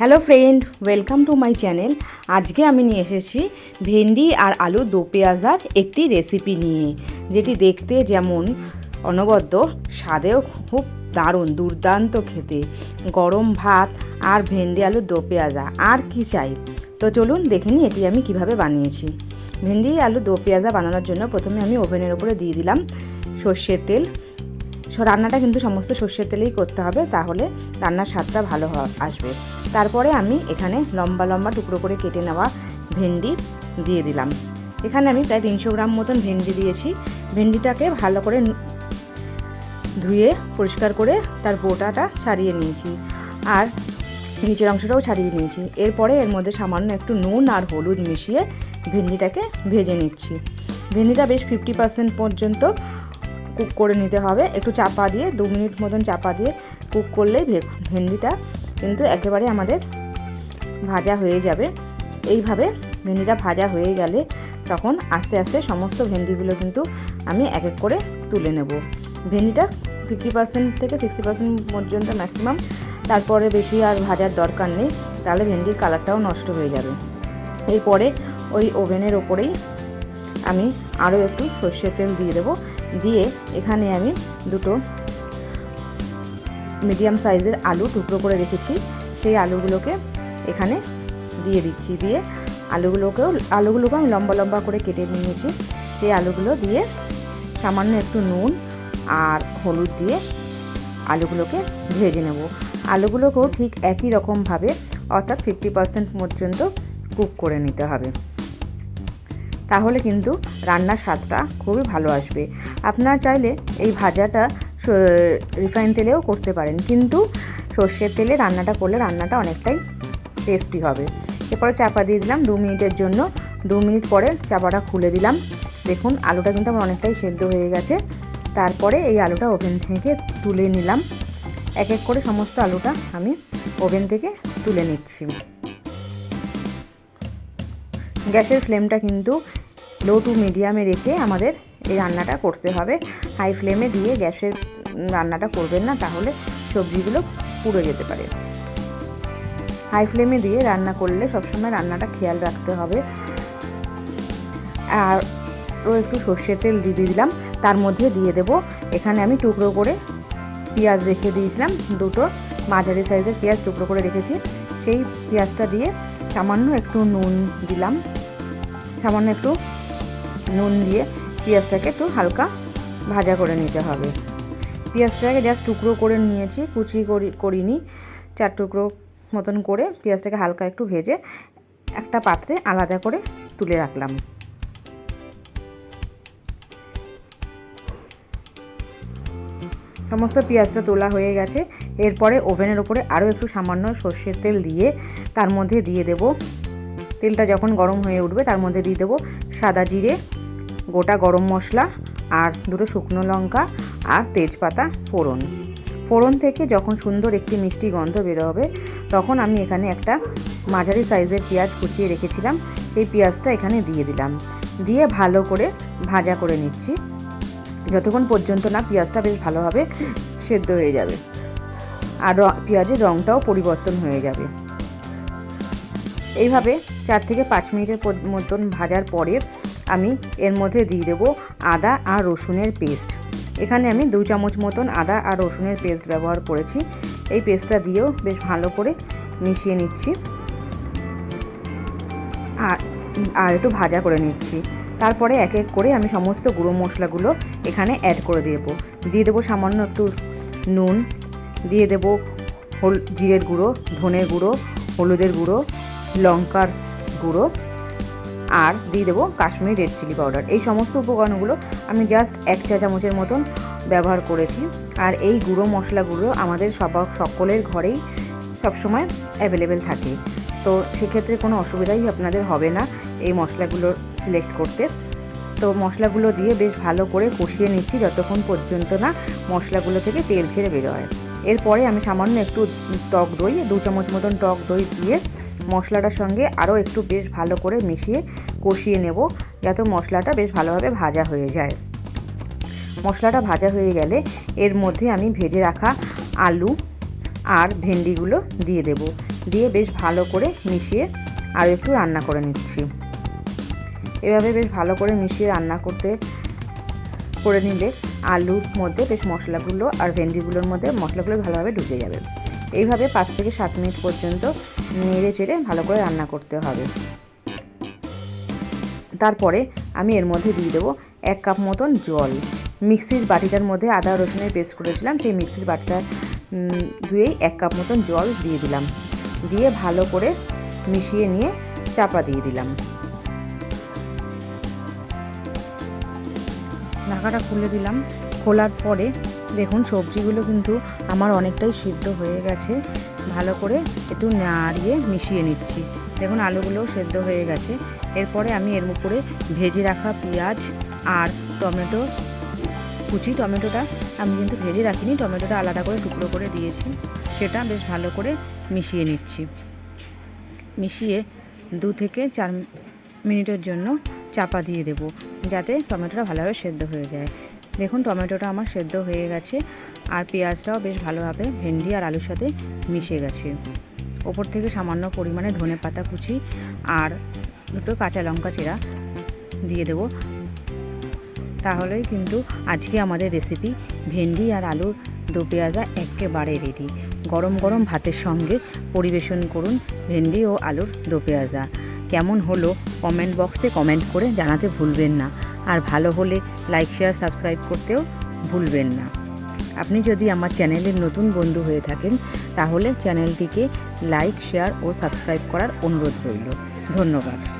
Hello friend, welcome to my channel. আজকে আমি নিয়ে এসেছি ভেন্ডি আর আলু দো পেঁয়াজার একটি রেসিপি নিয়ে, যেটি দেখতে যেমন অনবদ্য, স্বাদেও খুব দারুণ, দুর্দান্ত খেতে। গরম ভাত আর ভেন্ডি আলু দো পেঁয়াজা, আর কি চাই? তো চলুন দেখে নিই এটি আমি কীভাবে বানিয়েছি। ভেন্ডি আলু দো পেঁয়াজা বানানোর জন্য প্রথমে আমি ওভেনের ওপরে দিয়ে দিলাম সর্ষের তেল রান্নাটা কিন্তু সমস্ত সর্ষের তেলেই করতে হবে, তাহলে রান্নার স্বাদটা ভালো আসবে। তারপরে আমি এখানে লম্বা লম্বা টুকরো করে কেটে নেওয়া ভেন্ডি দিয়ে দিলাম। এখানে আমি প্রায় তিনশো গ্রাম মতন ভেন্ডি দিয়েছি। ভেন্ডিটাকে ভালো করে ধুয়ে পরিষ্কার করে তার বোটাটা ছাড়িয়ে নিয়েছি আর নিচের অংশটাও ছাড়িয়ে নিয়েছি। এরপরে এর মধ্যে সামান্য একটু নুন আর হলুদ মিশিয়ে ভেন্ডিটাকে ভেজে নিচ্ছি। ভেন্ডিটা বেশ ফিফটি পার্সেন্ট পর্যন্ত কুক করে নিতে হবে। একটু চাপা দিয়ে, দু মিনিট মতন চাপা দিয়ে কুক করলেই ভেন্ডিটা কিন্তু একেবারে আমাদের ভাজা হয়ে যাবে। এইভাবে ভেন্ডিটা ভাজা হয়ে গেলে তখন আস্তে আস্তে সমস্ত ভেন্ডিগুলো কিন্তু আমি এক এক করে তুলে নেব। ভেন্ডিটা ফিফটি পার্সেন্ট থেকে সিক্সটি পার্সেন্ট পর্যন্ত ম্যাক্সিমাম তারপরে বেশি আর ভাজার দরকার নেই, তাহলে ভেন্ডির কালারটাও নষ্ট হয়ে যাবে। এরপরে ওই ওভেনের ওপরেই আমি আরও একটু সর্ষের তেল দিয়ে দেবো। দিয়ে এখানে আমি দুটো মিডিয়াম সাইজের আলু টুকরো করে রেখেছি। সেই আলুগুলোকে এখানে দিয়ে দিচ্ছি। দিয়ে আলুগুলোকেও, আলুগুলোকে আমি লম্বা লম্বা করে কেটে নিয়েছি। সেই আলুগুলো দিয়ে সামান্য একটু নুন আর হলুদ দিয়ে আলুগুলোকে ভেজে নেব। আলুগুলোকেও ঠিক একই রকমভাবে, অর্থাৎ ফিফটি পার্সেন্ট পর্যন্ত কুক করে নিতে হবে। তাহলে কিন্তু রান্নার স্বাদটা খুবই ভালো আসবে। আপনারা চাইলে এই ভাজাটা রিফাইন তেলেও করতে পারেন, কিন্তু সর্ষের তেলে রান্নাটা করলে রান্নাটা অনেকটাই টেস্টি হবে। এরপরে চাপা দিয়ে দিলাম দু মিনিটের জন্য। দু মিনিট পরে চাপাটা খুলে দিলাম। দেখুন, আলুটা কিন্তু আমার অনেকটাই সেদ্ধ হয়ে গেছে। তারপরে এই আলুটা ওভেন থেকে তুলে নিলাম। এক এক করে সমস্ত আলুটা আমি ওভেন থেকে তুলে নিচ্ছি। গ্যাসের ফ্লেমটা কিন্তু লো টু মিডিয়ামে রেখে আমাদের এই রান্নাটা করতে হবে। হাই ফ্লেমে দিয়ে গ্যাসের রান্নাটা করবেন না, তাহলে সবজিগুলো পুড়ে যেতে পারে। হাই ফ্লেমে দিয়ে রান্না করলে সবসময় রান্নাটা খেয়াল রাখতে হবে। আর ও একটু সর্ষের তেল দিয়ে দিলাম, তার মধ্যে দিয়ে দেব। এখানে আমি টুকরো করে পেঁয়াজ রেখে দিয়েছিলাম, দুটো মাঝারি সাইজের পেঁয়াজ টুকরো করে রেখেছি। সেই পেঁয়াজটা দিয়ে সামান্য একটু নুন দিলাম। সামান্য একটু নুন দিয়ে পেঁয়াজটাকে একটু হালকা ভাজা করে নিতে হবে। পেঁয়াজটাকে জাস্ট টুকরো করে নিয়েছি, কুচি করি, করিনি, চার টুকরো মতন করে পেঁয়াজটাকে হালকা একটু ভেজে একটা পাত্রে আলাদা করে তুলে রাখলাম। সমস্ত পেঁয়াজটা তোলা হয়ে গেছে। এরপরে ওভেনের ওপরে আরও একটু সামান্য সর্ষের তেল দিয়ে তার মধ্যে দিয়ে দেব তেলটা যখন গরম হয়ে উঠবে, তার মধ্যে দিয়ে দেবো সাদা জিরে, গোটা গরম মশলা আর দুটো শুকনো লঙ্কা আর তেজপাতা ফোড়ন। ফোড়ন থেকে যখন সুন্দর একটি মিষ্টি গন্ধ বেরোবে, তখন আমি এখানে একটা মাঝারি সাইজের পেঁয়াজ কুচিয়ে রেখেছিলাম। সেই পেঁয়াজটা এখানে দিয়ে দিলাম। দিয়ে ভালো করে ভাজা করে নিচ্ছি। যতক্ষণ পর্যন্ত না পেঁয়াজটা বেশ ভালোভাবে সেদ্ধ হয়ে যাবে আর পেঁয়াজের রঙটাও পরিবর্তন হয়ে যাবে। এইভাবে চার থেকে পাঁচ মিনিটের মতন ভাজার পরে আমি এর মধ্যে দিয়ে দেবো আদা আর রসুনের পেস্ট। এখানে আমি দু চামচ মতন আদা আর রসুনের পেস্ট ব্যবহার করেছি। এই পেস্টটা দিয়েও বেশ ভালো করে মিশিয়ে নিচ্ছি। আর আর একটু ভাজা করে নিচ্ছি। তারপরে এক এক করে আমি সমস্ত গুঁড়ো মশলাগুলো এখানে অ্যাড করে দেবো। দিয়ে দেবো সামান্য একটু নুন। দিয়ে দেবো হল জিরের গুঁড়ো, ধনের গুঁড়ো, হলুদের গুঁড়ো, লঙ্কার গুঁড়ো আর দিয়ে দেবো কাশ্মীরি রেড চিলি পাউডার এই সমস্ত উপকরণগুলো আমি জাস্ট এক চা চামচের মতন ব্যবহার করেছি। আর এই গুঁড়ো মশলাগুলো আমাদের সব, সকলের ঘরেই সবসময় অ্যাভেলেবেল থাকে। তো সেক্ষেত্রে কোনো অসুবিধাই আপনাদের হবে না এই মশলাগুলো সিলেক্ট করতে। তো মশলাগুলো দিয়ে বেশ ভালো করে কষিয়ে নিচ্ছি যতক্ষণ পর্যন্ত না মশলাগুলো থেকে তেল ছেড়ে বেরোয়। এরপরে আমি সামান্য একটু টক দই, দু চামচ মতন টক দই দিয়ে মশলাটার সঙ্গে আরও একটু বেশ ভালো করে মিশিয়ে কষিয়ে নেব, যাতে মশলাটা বেশ ভালোভাবে ভাজা হয়ে যায়। মশলাটা ভাজা হয়ে গেলে এর মধ্যে আমি ভেজে রাখা আলু আর ভেন্ডিগুলো দিয়ে দেব। দিয়ে বেশ ভালো করে মিশিয়ে আরও একটু রান্না করে নিচ্ছি। এভাবে বেশ ভালো করে মিশিয়ে রান্না করতে, করে নিলে আলুর মধ্যে বেশ মশলাগুলো আর ভেন্ডিগুলোর মধ্যে মশলাগুলো ভালোভাবে ঢুকে যাবে। এইভাবে পাঁচ থেকে সাত মিনিট পর্যন্ত নেড়ে চেড়ে ভালো করে রান্না করতে হবে। তারপরে আমি এর মধ্যে দিয়ে দেবো এক কাপ মতন জল। মিক্সির বাটিটার মধ্যে আদা, রসুনের পেস্ট করেছিলাম, সেই মিক্সির বাটিটা ধুয়েই এক কাপ মতন জল দিয়ে দিলাম। দিয়ে ভালো করে মিশিয়ে নিয়ে চাপা দিয়ে দিলাম। ঢাকাটা খুলে দিলাম। খোলার পরে দেখুন, সবজিগুলো কিন্তু আমার অনেকটাই সিদ্ধ হয়ে গেছে। ভালো করে একটু নাড়িয়ে মিশিয়ে নিচ্ছি। দেখুন, আলুগুলোও সেদ্ধ হয়ে গেছে। এরপরে আমি এর উপরে ভেজে রাখা পেঁয়াজ আর টমেটো, কুচি টমেটোটা আমি কিন্তু ভেজে রাখিনি, টমেটোটা আলাদা করে টুকরো করে দিয়েছি। সেটা বেশ ভালো করে মিশিয়ে নিচ্ছি। মিশিয়ে দু থেকে চার মিনিটের জন্য চাপা দিয়ে দেব, যাতে টমেটোটা ভালোভাবে সেদ্ধ হয়ে যায়। দেখুন, টমেটোটা আমার সেদ্ধ হয়ে গেছে আর পেঁয়াজটাও বেশ ভালোভাবে ভেন্ডি আর আলুর সাথে মিশে গেছে। ওপর থেকে সামান্য পরিমাণে ধনে পাতা কুচি আর দুটো কাঁচা লঙ্কা চেরা দিয়ে দেবো। তাহলেই কিন্তু আজকে আমাদের রেসিপি ভেন্ডি আর আলুর দো পেঁয়াজা একেবারে রেডি গরম গরম ভাতের সঙ্গে পরিবেশন করুন ভেন্ডি ও আলুর দো পেঁয়াজা কেমন হলো কমেন্ট বক্সে কমেন্ট করে জানাতে ভুলবেন না। আর ভালো হলে লাইক শেয়ার সাবস্ক্রাইব করতেও ভুলবেন না। আপনি যদি আমার চ্যানেলের নতুন বন্ধু হয়ে থাকেন, তাহলে চ্যানেলটিকে লাইক শেয়ার ও সাবস্ক্রাইব করার অনুরোধ রইল। ধন্যবাদ।